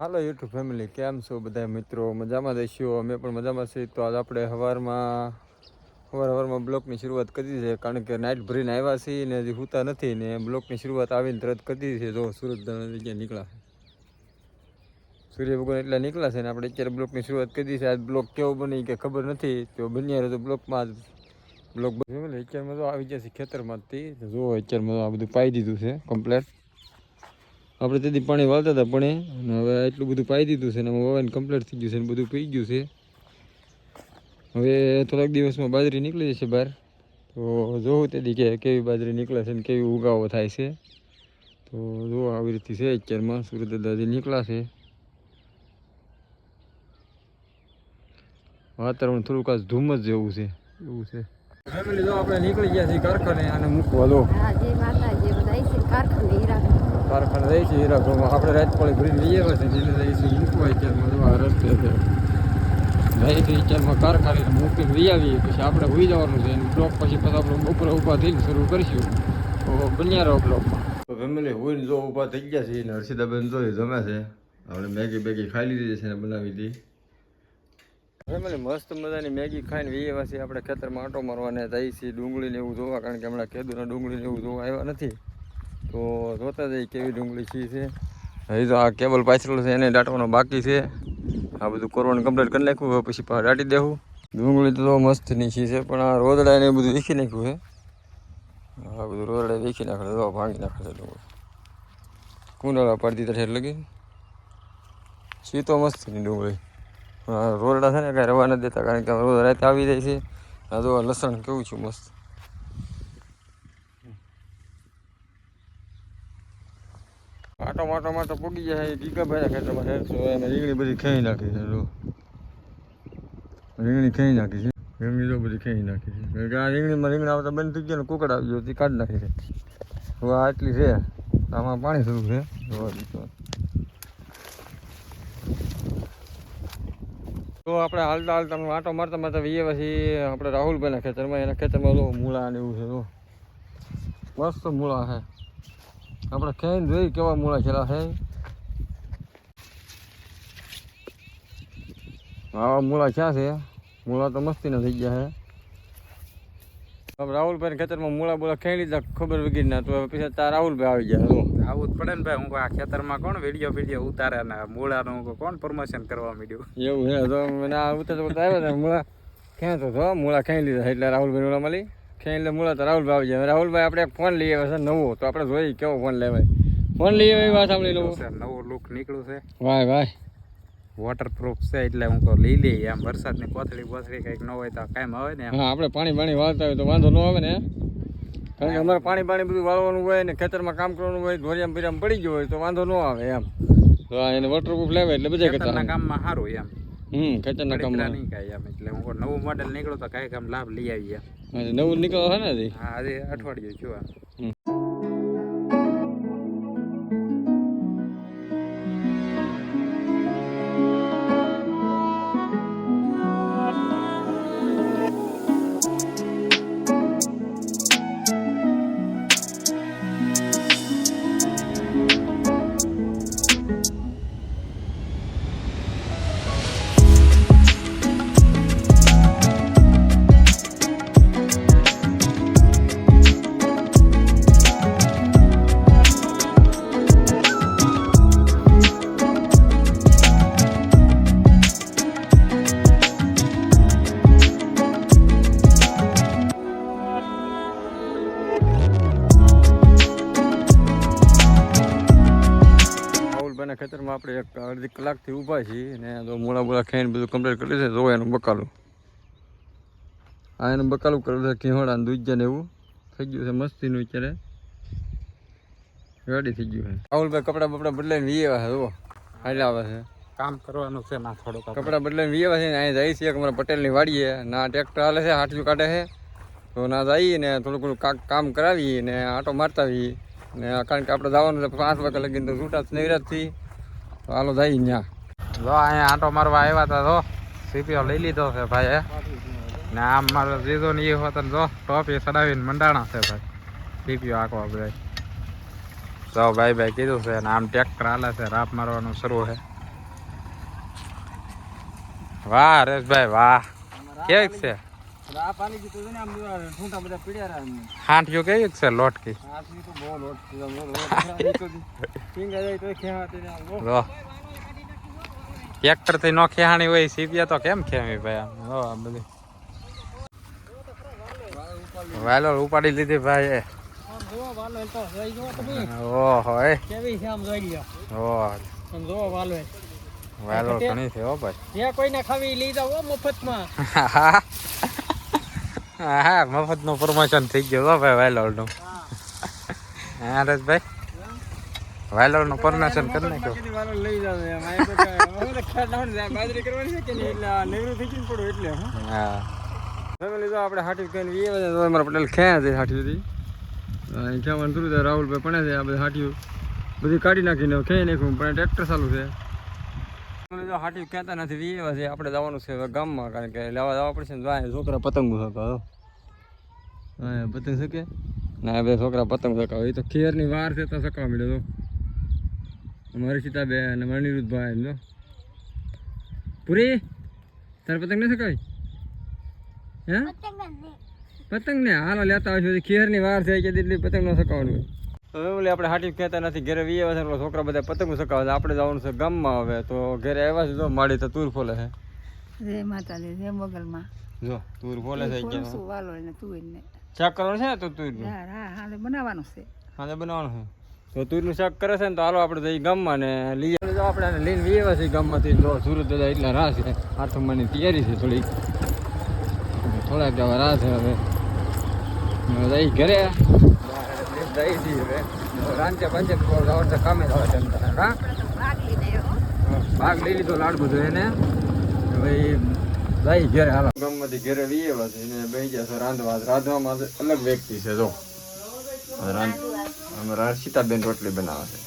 હાલો YouTube family, કેમ છો બધા મિત્રો? મજામાં દઈશું અમે પણ મજામાં છીએ. તો આજ આપણે સવારમાં સવાર સવારમાં બ્લોકની શરૂઆત કરી છે, કારણ કે નાઇટ ભરીને આવ્યા છીએ ને હજી સૂતા નથી ને બ્લોકની શરૂઆત આવીને તરત કરી છે. જો સુરત જગ્યાએ નીકળ્યા સૂર્ય ભગવાન એટલા નીકળ્યા છે ને આપણે અત્યારે બ્લોકની શરૂઆત કરી છે. આજ બ્લોક કેવો બની કે ખબર નથી, તો બન્યા તો બ્લોકમાં જ. બ્લોક બની અત્યારમાં તો આવી જશે ખેતરમાંથી. જુઓ અત્યારમાં આ બધું પાઈ દીધું છે કમ્પ્લેટ આપણે તેથી પાણી વાળતા હતા પણ અને હવે એટલું બધું પાઈ દીધું છે ને વવાઈને કમ્પ્લીટ થઈ ગયું છે ને બધું પી ગયું છે. હવે થોડાક દિવસમાં બાજરી નીકળી જશે બહાર. તો જોવું તેથી કે કેવી બાજરી નીકળે છે ને કેવી ઉગાવો થાય છે. તો જો આવી રીતે છે અત્યારમાં સુરત દાદી નીકળાશે વાતાવરણ થોડુંક આ ધુમ્મસ જેવું છે. એવું છે. આપણે નીકળી ગયા છીએ કારખાને અને મૂકવા છે કારખાને હીરા કારખાને રહી છે હીરાખોમાં આપણે રાજપાળી ભરીને લઈ આવ્યા છે જેને રહીશું મૂકવા વિચારમાં જો આ રસ્તે છે. છે વિચારમાં કારખાને મૂકીને લઈ આવીએ પછી આપણે હોઈ જવાનું છે અને બ્લોક પછી પછી આપણે બપોરે ઊભા થઈને શરૂ કરીશું. તો બન્યા રહો બ્લોકમાં તો ફેમિલી હોઈને જો ઊભા થઈ ગયા છે ને હર્ષિતાબેન જો એ જમે છે. આપણે મેગી બેગી ખાઈ લીધી છે ને બનાવી હતી. ફેમિલી મસ્ત મજાની મેગી ખાઈને વીએ વાસી આપણે ખેતરમાં આંટો મારવાને જઈએ છીએ ડુંગળીને એવું જોવા કારણ કે હમણાં કેદુના ડુંગળીને એવું જોવા આવ્યા નથી. તો જોતા જઈએ કેવી ડુંગળી છે છે. હજી તો આ કેબલ પાછળ છે, એને દાટવાનો બાકી છે. આ બધું કરવાનું કમ્પ્લીટ કરી નાખ્યું પછી દાટી દેવું. ડુંગળી તો મસ્ત નીચી છે, પણ આ રોદડા ને બધું વીખી નાખ્યું છે. આ બધું રોદડા વીખી નાખે તો ભાંગી નાખે છે ડુંગળી કુંડળા પાડી દીધા ઠેર લગી. સી તો મસ્તની ડુંગળી રોદડા છે ને કાંઈ રવા નથી દેતા, કારણ કે રોજ રાતે આવી જાય છે. આ આ લસણ કેવું છું મસ્ત. માટો માટો માટો પૂગી જાય ગીગાભાઈ ખેતરમાં હેરસો અને રીંગણી બધી ખાઈ નાખી છે, જો. રીંગણી ખાઈ નાખી છે. રીંગણી જો બધી ખાઈ નાખી છે. કારણ કે આ રીંગણીમાં રીંગણા આવતા બંધ થઈ ગયા ને કુકડ આવી ગયો તે કાઢી નાખી છે. હવે આ આટલી છે. આમાં પાણી થયું છે. તો. આપણે હાલતા હાલતા આંટો મારતા મારતા વીએ પછી આપણે રાહુલભાઈના ખેતરમાં, એના ખેતરમાં મૂળા ને એવું છે તો મસ્ત મૂળા છે. આપણે ખાઈને જોઈ કેવા મૂળા છેલ્લા છે. આવા મૂળા ક્યાં છે. મૂળા તો મસ્તીના થઈ ગયા છે. હવે રાહુલભાઈ ખેતરમાં મૂળા બોલા ખાઈ લીધા ખબર વગેરે ના તો પછી તાર રાહુલભાઈ આવી ગયા. હું આવું જ પડે ને ભાઈ હું આ ખેતરમાં કોણ વીડિયો વીડિયો ઉતારે ને મૂળાનું કોણ પ્રમોશન કરવા માંડ્યું? એવું હે તો મને આ ઉતરતા આવ્યા ને મૂળા ક્યાં તો તો મૂળા ખાઈ લીધા એટલે રાહુલભાઈ મૂળા મળી. ખાઈ એટલે મૂળા તો રાહુલભાઈ આવી જાય રાહુલભાઈ આપણે ફોન લઈ આવ્યા છે નવો. તો આપણે જોઈએ કેવો ફોન લેવાય. ફોન લઈ આવ્યા વાત સાંભળી લઉં. નવો નવું લુક નીકળ્યું છે. વાય વાય વોટરપ્રૂફ છે એટલે હું કહું લઈ લઈએ. આમ વરસાદની કોથળી બોથળી કંઈક ન હોય તો કાંઈ આવે ને હા આપણે પાણી પાણી વાળતા હોય તો વાંધો ન આવે ને. કારણ કે અમારે પાણી પાણી બધું વાળવાનું હોય ને ખેતરમાં કામ કરવાનું હોય ધોરિયામ બીરામ પડી ગયો હોય તો વાંધો ન આવે એમ. તો એને વોટરપ્રૂફ લેવાય એટલે બધા ખેતરના કામમાં સારું એમ. હમ ખેતરના કામમાં. નહીં કાંઈ એમ. એટલે હું નવું મોડેલ નીકળો તો કાંઈક આમ લાભ લઈ આવીએ. નવું નીકળો હે ને હા અઠવાડિયું છું આ આપણે એક અડધી કલાકથી ઊભા છીએ ને તો મૂળા મૂળા ખાઈને બધું કમ્પ્લીટ કરી છે જોવા એનું બકાલું. આ એનું બકાલું કરેલું છે ખીહોડા દૂધ ને એવું થઈ ગયું છે મસ્તીનું અત્યારે. રેડી થઈ ગયું છે. રાહુલભાઈ કપડાં બપડા બદલાઈને વી આવ્યા છે જુઓ. હાલ આવે છે. કામ કરવાનું છે ના થોડું કપડાં બદલાઈને વી આવ્યા છે ને અહીં જાય છે અમારે પટેલની વાડીએ. ના ટ્રેક્ટર હાલે છે હાટલું કાઢે છે. તો ના જઈએ ને થોડું કાક કામ કરાવીએ ને આટો મારતા આવીએ. ને કારણ કે આપણે જવાનું છે પાંચ વાગ્યા લગીને તો છૂટા નહીં તો હાલો, જઈ ત્યાં જો, અહીંયા આંટો મારવા આવ્યા હતા તો સીપીઓ લઈ લીધો છે, ભાઈ ને આમ મારો જીજો ને એ હોત જો, ટોપી ચડાવીને મંડાણા છે, ભાઈ. સીપીઓ આખો ભાઈ જો, ભાઈ ભાઈ, કીધું છે, ને આમ ટ્રેક્ટર હાલે છે, રાપ મારવાનું શરૂ છે. વાહ રેશભાઈ વાહ. કેક છે? આ પાણી કીધું છે ને આમ ઠૂંઠા બધા પીડ્યા રહ્યા એમને. હાંઠિયો કેવીક છે લોટકી આ થી તો બહુ લોટ જાય ને લો. ટ્રેક્ટરથી નો ખેહાણી હોય સીપિયા તો કેમ ખેવી ભાઈ આમ જો આ બધી વાયલો ઉપાડી લીધી ભાઈ વાલો. ઓહો એ કેવી છે આમ જોઈ લ્યો. ઓહો આમ જોવો વાલો ઘણી છે હો ભાઈ જે કોઈને ખાવી લીધા હો મફતમાં. હા મફતનું પ્રમોશન થઈ ગયું હો ભાઈ વાયલોરનું હા હરેશભાઈ વાયલોરનું પ્રમોશન કરી નાખ્યું લઈ તો નહીં? એટલે નેવરું થઈ ગયું પડું એટલે હા. તમે લીધો આપણે હાટી કહીને વીએ બધા તો અમારા પટેલ ખેયા છે હાટી હતી થયું તો રાહુલભાઈ પણ છે આ બધી હાટીઓ બધી કાઢી નાખીને ખેઈ નાખ્યું? પણ ટ્રેક્ટર ચાલુ છે. અમે હાટી કહેતા નથી વીએ છે આપણે જવાનું છે ગામમાં કારણ કે લેવા જવા પડશે ને છોકરા પતંગ શકાવ હા. પતંગ શકે? ના બે છોકરા પતંગ શકાવ એ તો ખેરની વાર છે તો શકાવ મળ્યો તો. અમારી સીતાબેન અને અમારા નિરુદ્ધભાઈ એમ પૂરી તારે પતંગ ન શકાય? હે? પતંગ ને હાલો લેતા હોય ખેરની વાર છે કે એટલી પતંગ ન સકાવવાનું હવે ઓલે આપણે હાટી કહેતા નથી ઘરે વી આવે છે છોકરા બધા પતંગ સકાવે છે. આપણે જવાનું છે ગામમાં હવે તો ઘરે આવ્યા છે તો માડી તો તૂર ફોલે છે. જય માતાજી જય મોગલમાં. જો તૂર ફોલે છે વાલો ને તું ને. શાક કરવાનું છે ને તો તુર હા હા હાલે બનાવવાનું છે. હાલે બનાવવાનું છે. તો તુરનું શાક કરે છે ને તો હાલો આપણે જઈ ગામમાં ને લઈ આપણે લઈને વી આવ્યા છીએ ગામમાંથી. જો સુરત દાદા એટલા રાહ છે. આઠમવાની તૈયારી છે થોડીક. થોડાક જવા રાહ છે હવે. હવે જઈ ઘરે. ભાગ લઈ લીધો લાડ બધો એને ભાઈ જઈ ઘરે હાલો ઘરે વી છે એને બે ગયા છે રાંધવા રાંધવામાં અલગ વ્યક્તિ છે જો સીતાબેન રોટલી બનાવે છે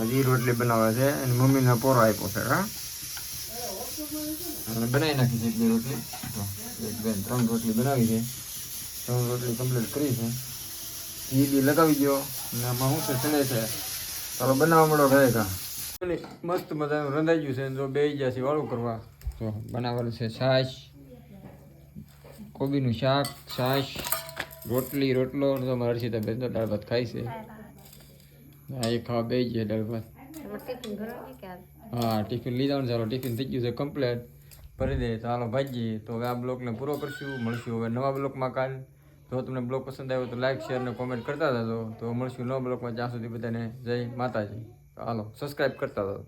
હજી રોટલી બનાવે છે અને મમ્મીને પોરો આપ્યો છે હા અને બનાવી નાખી છે બે રોટલી એક બેન ત્રણ રોટલી બનાવી છે ત્રણ રોટલી કમ્પ્લીટ કરી છે. ઘી બી લગાવી દો અને આમાં શું છે ચને છે. ચાલો બનાવવા મળો કા મસ્ત મજાનું રંધાઈ ગયું છે જો બે ગયા છે વાળું કરવા. જો બનાવવાનું છે છાશ. કોબીનું શાક છાશ રોટલી રોટલો. તો મારે હર્ષિતા બેન તો દાળ ભાત ખાય છે. હા એ ખાવા બે ગયા દાળ ભાત? હા ટિફિન લીધા ચાલો ટિફિન થઈ ગયું છે કમ્પ્લેટ ભરી દે. તો ચાલો ભાજી તો હવે આ બ્લોગને પૂરો કરશું. મળશું હવે નવા બ્લોગમાં કાલ. જો તમને બ્લોગ પસંદ આવ્યો તો લાઇક શેર અને કોમેન્ટ કરતા જજો. તો મળશું નવા બ્લોગમાં જ્યાં સુધી બધાને જય માતાજી. હાલો સબસ્ક્રાઈબ કરતા જજો.